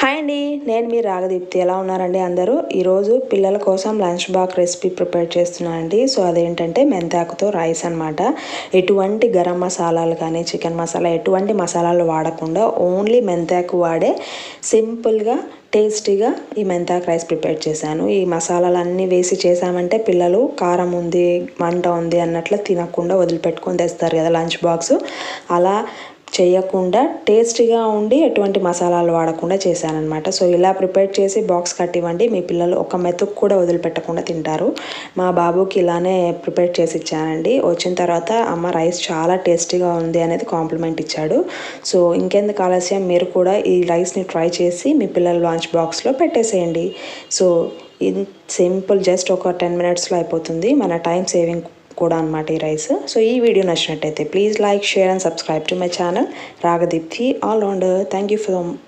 Hi అండి నేను మీ రాగదీప్తి ఎలా ఉన్నారండి అందరూ? ఈరోజు పిల్లల కోసం లంచ్ బాక్స్ రెసిపీ ప్రిపేర్ చేస్తున్నానండి సో అదేంటంటే మెంతాకుతో రైస్ అనమాట ఎటువంటి గరం మసాలాలు కానీ చికెన్ మసాలా ఎటువంటి మసాలాలు వాడకుండా ఓన్లీ మెంతాకు వాడే సింపుల్గా టేస్టీగా ఈ మెంతాకు రైస్ ప్రిపేర్ చేశాను. ఈ మసాలాలు అన్నీ వేసి చేశామంటే పిల్లలు కారం ఉంది మంట ఉంది అన్నట్లు తినకుండా వదిలిపెట్టుకొని తెస్తారు కదా లంచ్ బాక్స్. అలా చేయకుండా టేస్టీగా ఉండి ఎటువంటి మసాలాలు వాడకుండా చేశానమాట సో ఇలా ప్రిపేర్ చేసి బాక్స్ కట్టివ్వండి. మీ పిల్లలు ఒక మెతుకు కూడా వదిలిపెట్టకుండా తింటారు. మా బాబుకి ఇలానే ప్రిపేర్ చేసి ఇచ్చానండి. వచ్చిన తర్వాత అమ్మ రైస్ చాలా టేస్టీగా ఉంది అనేది కాంప్లిమెంట్ ఇచ్చాడు. సో ఇంకెందుకు ఆలస్యం? మీరు కూడా ఈ రైస్ని ట్రై చేసి మీ పిల్లల లాంచ్ బాక్స్లో పెట్టేసేయండి. సో ఇన్ సింపుల్ జస్ట్ ఒక టెన్ మినిట్స్లో అయిపోతుంది. మన టైం సేవింగ్ కూడా అనమాట ఈ రైస్. సో ఈ వీడియో నచ్చినట్టయితే please like share and subscribe to my channel. Ragadeepthi all rounder. Thank you for